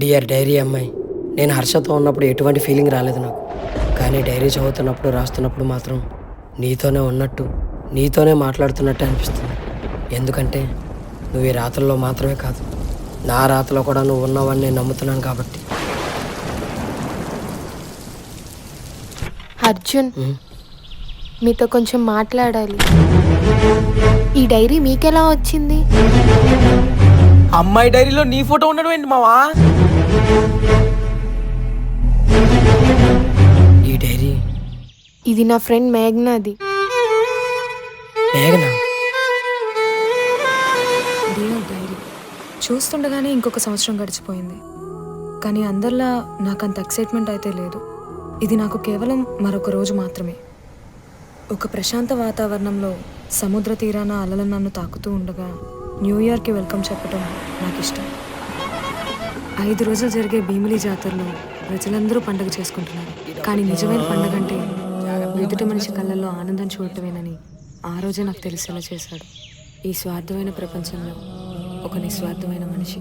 Dear dairy అమ్మాయి నేను హర్షతో ఉన్నప్పుడు ఎటువంటి ఫీలింగ్ రాలేదు నాకు. కానీ డైరీ చదువుతున్నప్పుడు రాస్తున్నప్పుడు మాత్రం నీతోనే ఉన్నట్టు నీతోనే మాట్లాడుతున్నట్టు అనిపిస్తుంది. ఎందుకంటే నువ్వు ఈ రాతల్లో మాత్రమే కాదు నా రాతలో కూడా నువ్వు ఉన్నావని నేను నమ్ముతున్నాను కాబట్టి. అర్జున్. మీతో కొంచెం మాట్లాడాలి. ఈ డైరీ మీకెలా వచ్చింది? అమ్మాయి డైరీలో నీ ఫోటో ఉండడం ఏంటి మావా? ఈ డైరీ? ఇది నా ఫ్రెండ్ మేఘ్నాది మేఘనా? డైరీ. చూస్తుండగానే ఇంకొక సంవత్సరం గడిచిపోయింది. కానీ అందరిలా నాకు అంత ఎక్సైట్మెంట్ అయితే లేదు. ఇది నాకు కేవలం మరొక రోజు మాత్రమే. ఒక ప్రశాంత వాతావరణంలో సముద్ర తీరాన అలలు నన్ను తాకుతూ ఉండగా న్యూ ఇయర్కి వెల్కమ్ చెప్పడం నాకు ఇష్టం ఐదు రోజులు జరిగే భీమిలి జాతరలో ప్రజలందరూ పండుగ చేసుకుంటున్నారు. కానీ నిజమైన పండుగ అంటే ఎదుటి మనిషి కళ్ళల్లో ఆనందం చూడటమేనని ఆ రోజే నాకు తెలిసేలా చేశాడు. ఈ స్వార్థమైన ప్రపంచంలో ఒక నిస్వార్థమైన మనిషి.